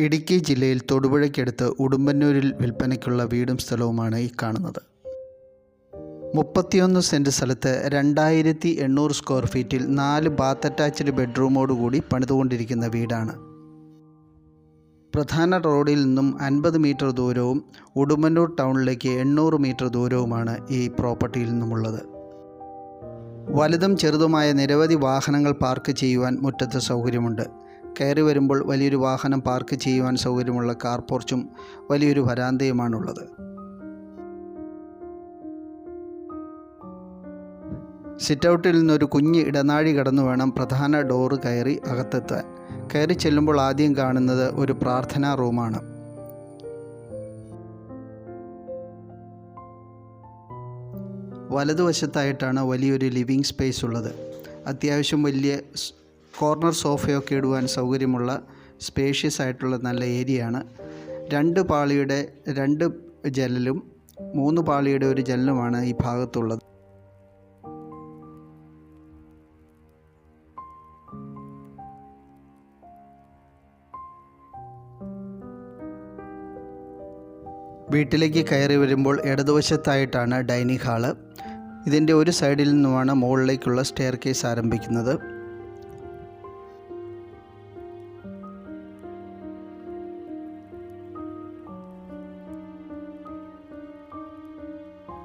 ഇടുക്കി ജില്ലയിൽ തൊടുപുഴയ്ക്കടുത്ത് ഉടുമ്പന്നൂരിൽ വിൽപ്പനയ്ക്കുള്ള വീടും സ്ഥലവുമാണ് ഈ കാണുന്നത്. മുപ്പത്തിയൊന്ന് സെന്റ് സ്ഥലത്ത് രണ്ടായിരത്തി എണ്ണൂറ് സ്ക്വയർ ഫീറ്റിൽ നാല് ബാത്ത് അറ്റാച്ച്ഡ് ബെഡ്റൂമോടുകൂടി പണിതുകൊണ്ടിരിക്കുന്ന വീടാണ്. പ്രധാന റോഡിൽ നിന്നും അൻപത് മീറ്റർ ദൂരവും ഉടുമ്പന്നൂർ ടൗണിലേക്ക് എണ്ണൂറ് മീറ്റർ ദൂരവുമാണ് ഈ പ്രോപ്പർട്ടിയിൽ നിന്നുമുള്ളത്. വലുതും ചെറുതുമായ നിരവധി വാഹനങ്ങൾ പാർക്ക് ചെയ്യുവാൻ മുറ്റത്ത് സൗകര്യമുണ്ട്. കയറി വരുമ്പോൾ വലിയൊരു വാഹനം പാർക്ക് ചെയ്യുവാൻ സൗകര്യമുള്ള കാർ പോർച്ചും വലിയൊരു വരാന്തയുമാണുള്ളത്. സിറ്റൗട്ടിൽ നിന്നൊരു കുഞ്ഞ് ഇടനാഴി കടന്നു വേണം പ്രധാന ഡോറ് കയറി അകത്തെത്താൻ. കയറി ചെല്ലുമ്പോൾ ആദ്യം കാണുന്നത് ഒരു പ്രാർത്ഥനാ റൂമാണ്. വലതുവശത്തായിട്ടാണ് വലിയൊരു ലിവിങ് സ്പേസ് ഉള്ളത്. അത്യാവശ്യം വലിയ കോർണർ സോഫയൊക്കെ ഇടുവാൻ സൗകര്യമുള്ള സ്പേഷ്യസ് ആയിട്ടുള്ള നല്ല ഏരിയയാണ്. രണ്ട് പാളിയുടെ രണ്ട് ജനലും മൂന്ന് പാളിയുടെ ഒരു ജനലുമാണ് ഈ ഭാഗത്തുള്ളത്. വീട്ടിലേക്ക് കയറി വരുമ്പോൾ ഇടതുവശത്തായിട്ടാണ് ഡൈനിങ് ഹാൾ. ഇതിന്റെ ഒരു സൈഡിൽ നിന്നുമാണ് മുകളിലേക്കുള്ള സ്റ്റെയർ കേസ് ആരംഭിക്കുന്നത്.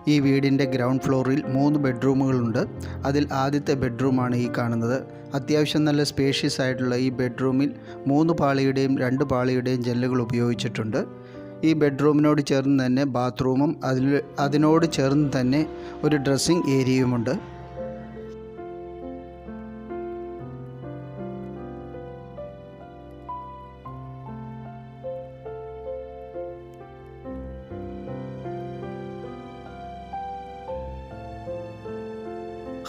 ഈ വീടിന്റെ ഗ്രൗണ്ട് ഫ്ലോറിൽ മൂന്ന് ബെഡ്റൂമുകളുണ്ട്. അതിൽ ആദ്യത്തെ ബെഡ്റൂമാണ് ഈ കാണുന്നത്. അത്യാവശ്യം നല്ല സ്പേഷ്യസ് ആയിട്ടുള്ള ഈ ബെഡ്റൂമിൽ മൂന്ന് പാളിയുടെയും രണ്ട് പാളിയുടെയും ജെല്ലുകൾ ഉപയോഗിച്ചിട്ടുണ്ട്. ഈ ബെഡ്റൂമിനോട് ചേർന്ന് തന്നെ ബാത്റൂമും അതിൽ അതിനോട് ചേർന്ന് തന്നെ ഒരു ഡ്രസ്സിംഗ് ഏരിയയുമുണ്ട്.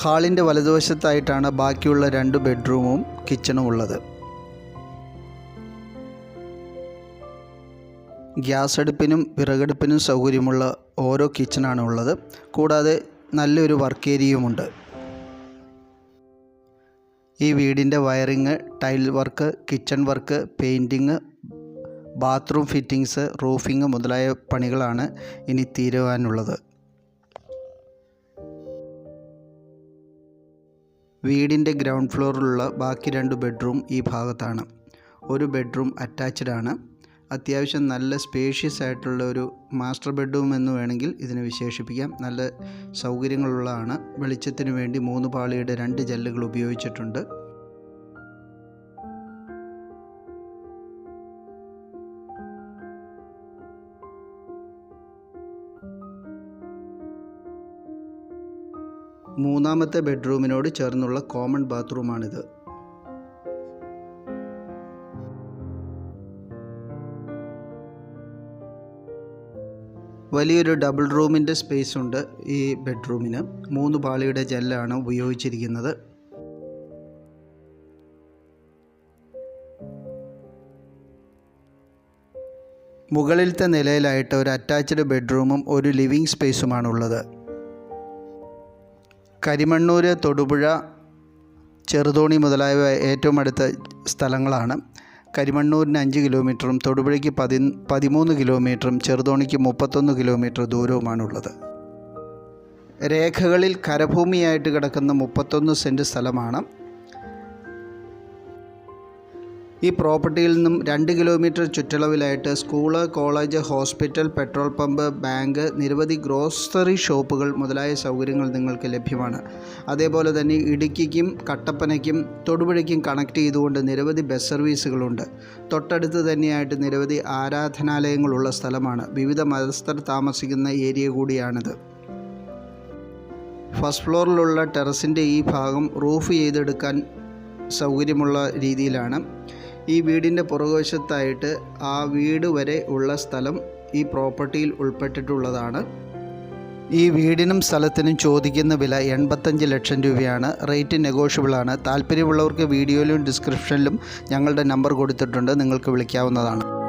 ഹാളിന്റെ വലതുവശത്തായിട്ടാണ് ബാക്കിയുള്ള രണ്ട് ബെഡ്റൂമും കിച്ചണും ഉള്ളത്. ഗ്യാസ് അടുപ്പിനും വിറകടുപ്പിനും സൗകര്യമുള്ള ഓരോ കിച്ചണാണ് ഉള്ളത്. കൂടാതെ നല്ലൊരു വർക്ക് ഏരിയയുമുണ്ട്. ഈ വീടിന്റെ wiring tile work kitchen work painting bathroom fittings roofing മുതലായ പണികളാണ് ഇനി തീരുവാനുള്ളത്. വീടിന്റെ ഗ്രൗണ്ട് ഫ്ലോറിലുള്ള ബാക്കി രണ്ട് ബെഡ്റൂം ഈ ഭാഗത്താണ്. ഒരു ബെഡ്റൂം അറ്റാച്ച്ഡ് ആണ്. അത്യാവശ്യം നല്ല സ്പേഷ്യസ് ആയിട്ടുള്ള ഒരു മാസ്റ്റർ ബെഡ്റൂം എന്ന് വേണമെങ്കിൽ ഇതിനെ വിശേഷിപ്പിക്കാം. നല്ല സൗകര്യങ്ങളുള്ളതാണ്. വെളിച്ചത്തിന് വേണ്ടി മൂന്ന് പാളിയുടെ രണ്ട് ജല്ലുകൾ ഉപയോഗിച്ചിട്ടുണ്ട്. മൂന്നാമത്തെ ബെഡ്റൂമിനോട് ചേർന്നുള്ള കോമൺ ബാത്റൂമാണിത്. വലിയൊരു ഡബിൾ റൂമിന്റെ സ്പേസ് ഉണ്ട് ഈ ബെഡ്റൂമിന്. മൂന്ന് പാളിയുടെ ജെല്ലാണ് ഉപയോഗിച്ചിരിക്കുന്നത്. മുകളിലത്തെ നിലയിലായിട്ട് ഒരു അറ്റാച്ച്ഡ് ബെഡ്റൂമും ഒരു ലിവിങ് സ്പേസുമാണുള്ളത്. കരിമണ്ണൂർ തൊടുപുഴ ചെറുതോണി മുതലായവ ഏറ്റവും അടുത്ത സ്ഥലങ്ങളാണ്. കരിമണ്ണൂരിന് അഞ്ച് കിലോമീറ്ററും തൊടുപുഴയ്ക്ക് പതി പതിമൂന്ന് കിലോമീറ്ററും ചെറുതോണിക്ക് മുപ്പത്തൊന്ന് കിലോമീറ്റർ ദൂരവുമാണുള്ളത്. രേഖകളിൽ കരഭൂമിയായിട്ട് കിടക്കുന്ന മുപ്പത്തൊന്ന് സെന്റ് സ്ഥലമാണ്. ഈ പ്രോപ്പർട്ടിയിൽ നിന്നും രണ്ട് kilometre ചുറ്റളവിലായിട്ട് school college hospital petrol pump bank നിരവധി ഗ്രോസറി ഷോപ്പുകൾ മുതലായ സൗകര്യങ്ങൾ നിങ്ങൾക്ക് ലഭ്യമാണ്. അതേപോലെ തന്നെ ഇടുക്കിക്കും കട്ടപ്പനയ്ക്കും തൊടുപുഴയ്ക്കും കണക്ട് ചെയ്തുകൊണ്ട് നിരവധി ബസ് സർവീസുകളുണ്ട്. തൊട്ടടുത്ത് തന്നെയായിട്ട് നിരവധി ആരാധനാലയങ്ങളുള്ള സ്ഥലമാണ്. വിവിധ മതസ്ഥർ താമസിക്കുന്ന ഏരിയ കൂടിയാണിത്. ഫസ്റ്റ് ഫ്ലോറിലുള്ള ടെറസിന്റെ ഈ ഭാഗം റൂഫ് ചെയ്തെടുക്കാൻ സൗകര്യമുള്ള രീതിയിലാണ്. ഈ വീടിന്റെ പുറകുവശത്തായിട്ട് ആ വീട് വരെ ഉള്ള സ്ഥലം ഈ പ്രോപ്പർട്ടിയിൽ ഉൾപ്പെട്ടിട്ടുള്ളതാണ്. ഈ വീടിനും സ്ഥലത്തിനും ചോദിക്കുന്ന വില എൺപത്തഞ്ച് ലക്ഷം രൂപയാണ്. റേറ്റ് നെഗോഷ്യബിളാണ് താല്പര്യമുള്ളവർക്ക് വീഡിയോയിലും ഡിസ്ക്രിപ്ഷനിലും ഞങ്ങളുടെ നമ്പർ കൊടുത്തിട്ടുണ്ട്. നിങ്ങൾക്ക് വിളിക്കാവുന്നതാണ്.